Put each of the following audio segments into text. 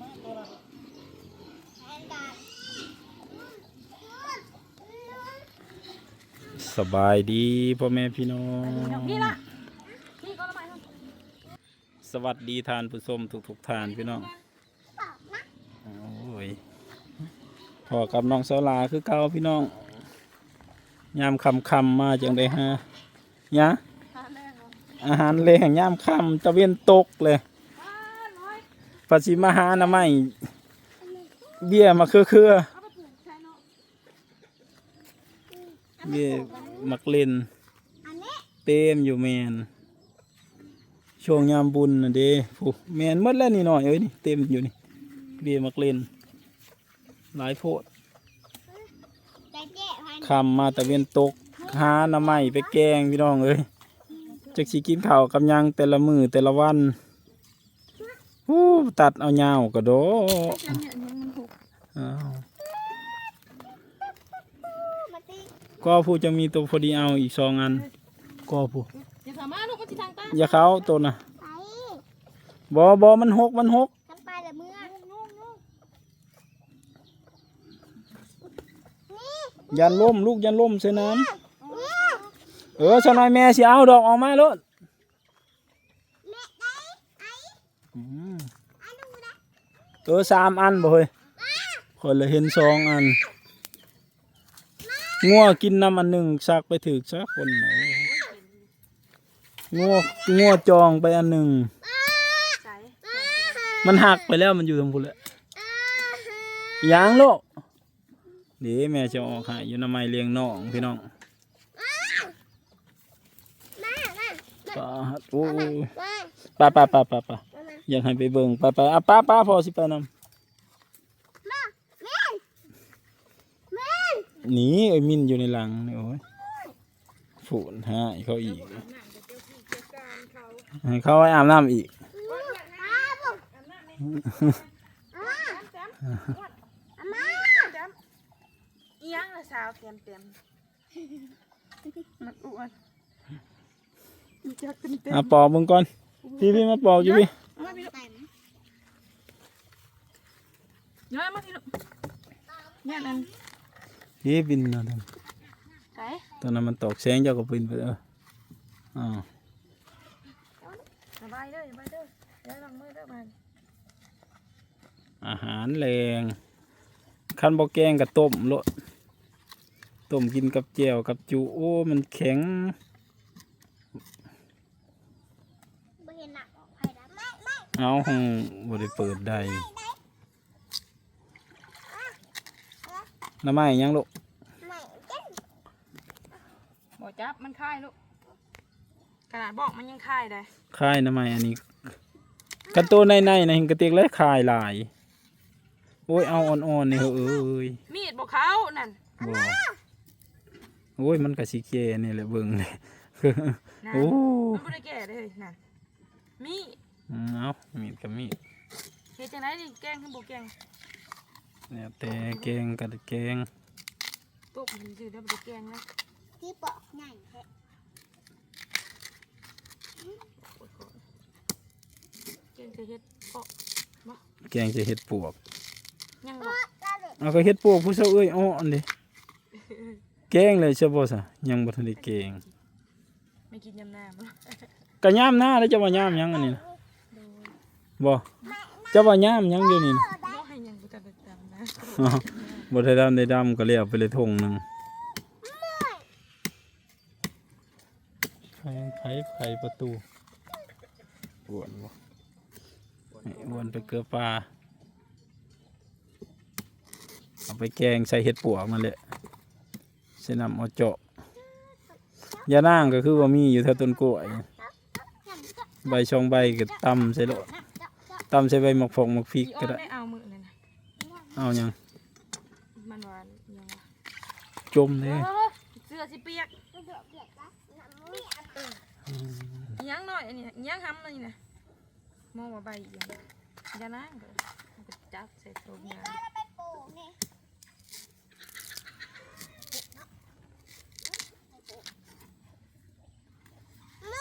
มาตัวละสบายดีพ่อแม่พี่น้องนี่ล่ะนี่ก็ละไม้ครับสวัสดีทานผู้ชมทุกๆทานพี่น้องโอ้ยพอกับน้องเสาลาคือเก่าพี่น้อง ยามคำคำๆมาจังได้ฮะยะทานแม่เนาะอาหารแรงยามคำตะเวียนตกเลยอ้าน้อย ภาษีมาหาหน้าไม่เบี้ยมาคือคือเอาไปปลูกใช่เบี้ยมักเล่นเต็มอยู่แมนช่วงยามบุญนะเด้ผู้แมนมดแล้วนี่หน่อยเอ้ยนี่เต็มอยู่นี่เบี้ยมักเล่นหลายโพดคำมาตะเวียนตกหาหน้าไม้ไปแกงพี่น้องเอ้ยจักสิกินข้าวกับยังแต่ละมือแต่ละวัน ตัดเอายาวกระโดดเจ้าเนี่ยยังมันหกอ้าวก็ผู้จะมีตัวพอดีเอาอีกสองอันก็ผู้อย่าสามารถลูกก็ที่ทางใต้อย่าเขาตัวน่ะบอบอมันหกมันหกกันไปละเมื่อยันล่มลูกยันล่มใส่น้ำเออสนอยแม่สิเอาดอกออกมาโลดอืม เออสามอันบ่เฮ้ยคนละเห็นสองอันงัวกินน้ำอันหนึ่งซักไปถึกซักคนโอ้งัวงัวจองไปอันหนึ่งใส่มันหักไปแล้วมันอยู่ตรงพุนแหละยางโลกเดี๋ยวแม่จะออกให้อยู่น้ำไม้เลี้ยงน้องพี่น้องป้าดโอ้ยป้าป้าป้าป้าป้า อยากให้ไปเบิ่งป้าป้าอะป้าป้าพอสิไปนำหนีไอ้มินอยู่ในหลังนี่โอ้ยฝูนหายเขาอีก ให้เขาไว้อาบน้ำอีกอีหยังละสาวเต็มเต็มมันอ้วนมีจักเต็มเต็มอะปอกมึงก่อนพี่พี่มาปอกอยู่พี่มา พี่ลูก ย้อยมาพี่ลูกเนี่ยนั่นพี่บินนะท่านใส่ตอนนั้นมันตอกแสงเจ้าก็บินไปเอออ่าสบายเด้อสบายเด้อเดี๋ยวลองมือเด้อมาอาหารแรงคันบอกแกงกับต้มโลดต้มกินกับแจ่วกับจูโอ้มันแข็ง ไม่เห็นหนักออกไปแล้วไม่ไม่ เอาห้องบ่ได้เปิดได้น้ำไม้ยังลูกไม่เจ็บบ่จับมันคายลูกขนาดบอกมันยังคายได้คายน้ำไม้อันนี้กันตัวในในในหิงกระเตียกและคายหลายโอ้ยเอาอ่อนๆนี่เหอะเอ้ยมีดบอกเขานั่นบ่โอ้ยมันก็สิเกนี่แหละเบิ่งเลยนั่นโอ้มันไม่ได้แก่เลยนั่นมีดอืม เอามีดกับมีดเฮ็ดจังไดดิแกงขึ้นบ่แกงเนี่ยแต่แกงกับแกงตกมันสิได้บ่ได้แกงนะที่ปอกใหญ่แท้แกงจะเฮ็ดเพาะแกงจะเฮ็ดปวกยังบ่เอาก็เฮ็ดปวกผู้เฒ่าเอ้ยอ้ออันนี้แกงเลยใช่บ่ซะยังบ่ทันได้แกงไม่กินยำหน้าบ่ก็ย่ามหน้าแล้วจะว่ายามหยังอันนี้นะ บ่จะว่ายามหยังอยู่นี่นะบ่ให้ยังบ่ทันได้จำนะอ้าวบ่ได้ดำได้ดำก็เรียกไปเลยทงหนึงไฟไฟไฟประตูอ้วนบ่ให้อ้วนไปเกลือปลาเอาไปแกงใส่เห็ดปวกนั่นแหละใส่น้ำเอาเจาะยานั่งก็คือว่ามีอยู่แถวต้นกล้วยใบชองใบก็ตำใส่โลด ตำใส่ใบหมกผงหมกพริกอีก็อ้อได้นได้เอามือนั่นน่ะเอาหยังมันหวานยังวะจมเลยเออเสื้อสิเปียกอีหยังน้อยอันนี้อีหยังหำอันนี้น่ะมองว่าใบอีหยังอย่านั่งเด้อมันก็จับใส่ตรงยางไปปลูกนี่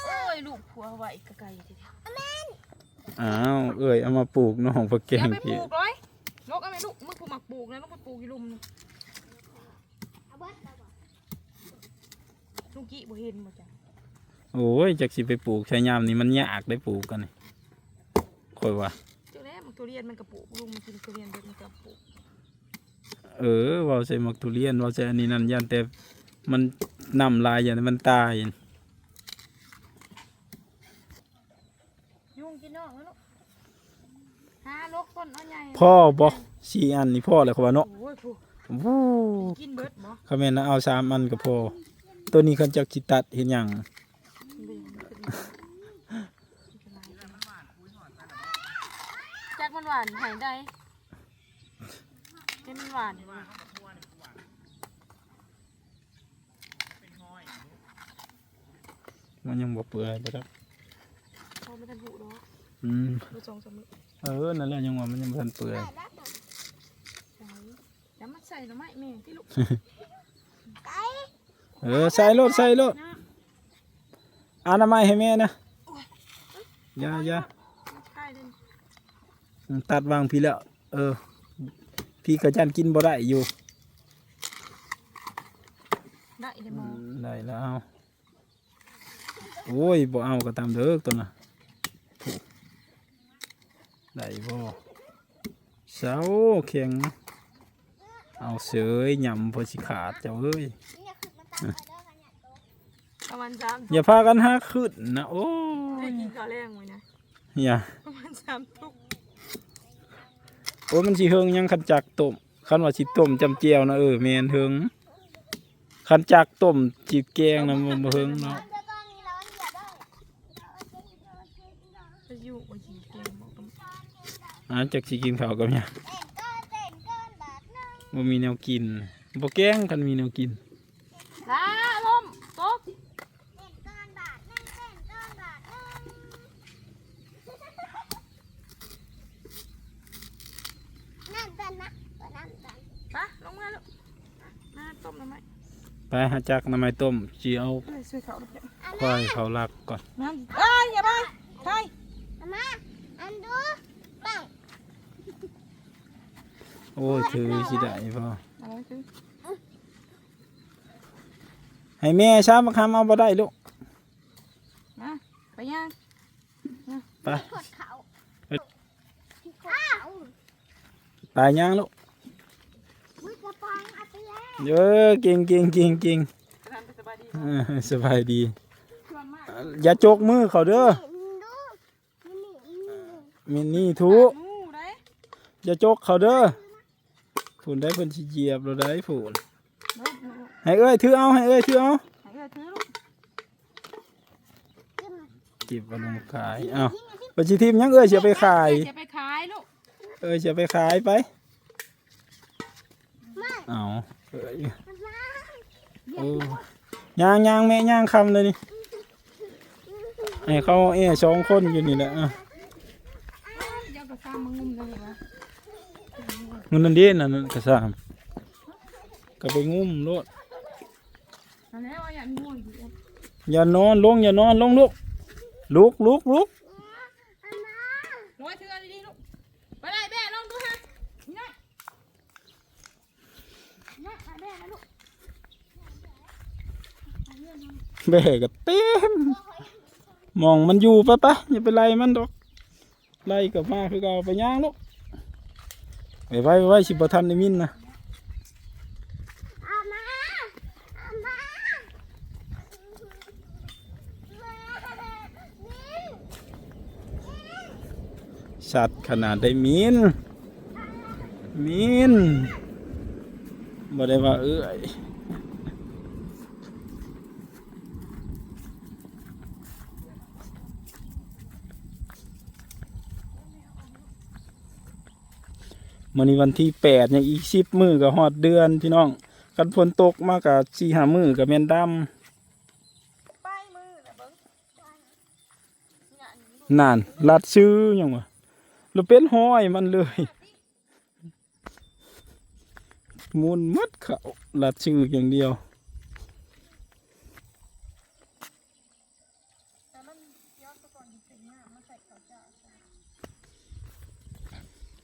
โอ้ยลูกผัวไหวกะไก่ทีเดียว อ้าวเอ้ยเอามาปลูกน้องพะแกเดี๋ยวงไปปพี่ลูกเลยนกเอาไหมลูกมึงกูหมักปลูกนะลูกไปปลูกอยู่ลุมนึงเอาเบิดเอาบ่ลูกกี้บ่เห็นบ่จ้ะโอ้ยจักสิไปปลูกใช้ยามนี่มันยากได้ปลูกกันนี่ค่อยว่า เจ้าแรกมันทุเรียนมันกระปลูกลุงมันกินทุเรียนเด็ดมันกระปลูกเออเว่าใส่มักทุเรียนเว่าใส่อันนี้นั่นยันแต่มันนำลายอย่างมันตายยุ่งกินนอกแล้วลูกหาลกต้ นเอาใหญ่พ่อบ่สี่อันนี่พ่อเลยเขาว่าเนาะโอ้ยผู้วู้กินเบิดบ่เขาแม่นนะเอาสามอันก็พอ ตัวนี้เขาจักสิตัดเห็นหยังเบิ่งมันขึ้นมาจักมันหวานหายได้ให้มันหวานมันยังบ่เปื่อยบ่ครับพอไม่ทันหูดอก อืมดูสองสามมื้อเออนั่นแหละยังว่ามันยังบ่ทันเปื่อยได้แล้วค่ะใส่แล้วมาใส่หน่อไม้แม่ที่ลูกไก่เออใส่รถใส่รถอนามัยให้แม่นะอย่าอย่าใช่เลยอืมตัดวางพี่แล้ว เออ พี่กระจันกินบ่ได้อยู่ได้เดี๋ยวหมอได้แล้วเอาโอ้ยบ่เอาก็ตามเด้อตัวน่ะถูก ได้บ่เสาแข็งเอาเสยหยำพอสิขาดเจ้าเอ้ยนี่คือมันตั้งไว้เด้อค่ะเนี่ยโตประมาณสามอย่าพากันหาขึ้นนะโอ้ได้ยกินข้าวแรงไว้นะอย่าประมาณสามทุกโอ้ยมันสิเฮิงยังคันจักต้มคันว่าสิต้มจำเจียวนะเออแม่นเฮิงคันจักต้มจิตแกงนะมันบ่เฮิงเนาะ อ่าจักสิกินข้าวกับหยังเต้นก็เต้นเกินบาทหนึงบ่มีแนวกินบ่แกงคันมีแนวกินลาลมตกเต้นเกินบาทหนึงเต้นเกินบาทหนึงนั่นเป็นนะตัวนั่นเป็นไปลงมาลูกมาต้มหน่อไม้ไปหาจักน้ำไม้ต้มสิเอาเอ้ยช่วยเขาลูกเดี๋ยวควายเขาลักก่อนน้ำเอ้ยอย่าไปใช่เอามาอันดูปัง โอ้ยถือสิได้พ่ออะไรคือให้แม่ช้ามาคำเอาบ่ได้ลูกมาไปย่างไปกดเขาเอ้ยอ้าวไปย่างลูกมือกระปองเอาไปแล้วเออเก่งเก่งเก่งเก่งจะทำไปสบายดีเออสบายดีชวนมากอย่าจกมือเขาเด้อดูนี่นี่นี่มินนี่ทุงูได้อย่าจกเขาเด้อ ผุนได้เพิ่นสิเหยียบเราได้ผุนลูกลูกให้เอ้ยถือเอาให้เอ้ยถือเอาให้เอ้ยถือลูกจิ้มจิบเอาลงขายเอ้าบัญชีทีมยังเอ้ยเสียไปขายจะไปขายลูกเอ้ยเสียไปขายไปไม่เอาเอ้ยมันมาโอ้ย่างย่างแม่ย่างคำเลยนี่ให้เขาเอ้สองคนอยู่นี่แหละอะเดี๋ยวก็ข้า มันเงินนั่นเด้นั่นนั่นกระซามก็ไปงุ้มโลดอันนี้ว่าอย่างงูอยู่อย่านอนลงอย่านอนลงลูกลุกลุกลุกมันมาร้อยถือเอาดีๆลูกไปได้แม่ลองดูฮะนี่ได้นี่ได้แม่นะลูกแบกก็เต็มมองมันอยู่ปะปะอย่าไปไล่มันดอกไล่กับมาคือเอาไปย่างลูก ไปไว้ไว้สิบทันในมินนะเอามาเอามานี่สัตว์ขนาดได้มินมินบ่ได้ว่าเอ้ย มันนี้วันที่แปดยังอีกสิบมือกับหอดเดือนพี่น้องกันฝนตกมากกับสี่หามือกับแมนดไปมือนะเบิ้งำนั่นลัดซื้อยังวะเราเป็นห้อยมันเลยมุนมัดเขาลัดชื่ออย่างเดียว แต่มันย้อนไปก่อนถึงหน้ามาใส่ข้าวเจ้า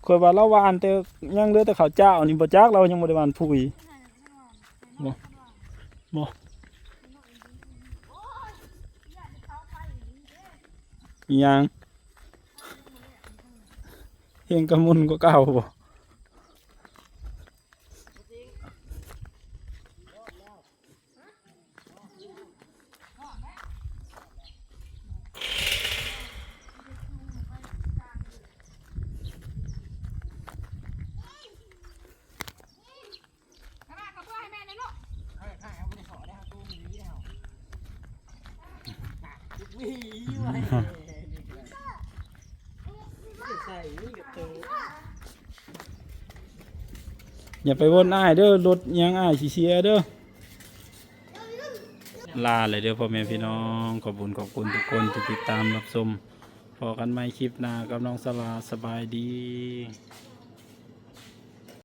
คอยว่าเราหวานแต่ยังเหลือแต่ข้าวเจ้านี่บ่จักเรายังบ่ได้หวานผุยบ่บ่ยังเฮงกระมุนก็เก่าบ่ อย่าไปวนอ้ายเด้อรถยังอ้ายสิเสียเด้อลาเลยเด้อพ่อแม่พี่น้องขอบคุณขอบคุณทุกคนที่ติดตามรับชมพอกันไหม่คลิปหน้ากับน้องสลาสบายดี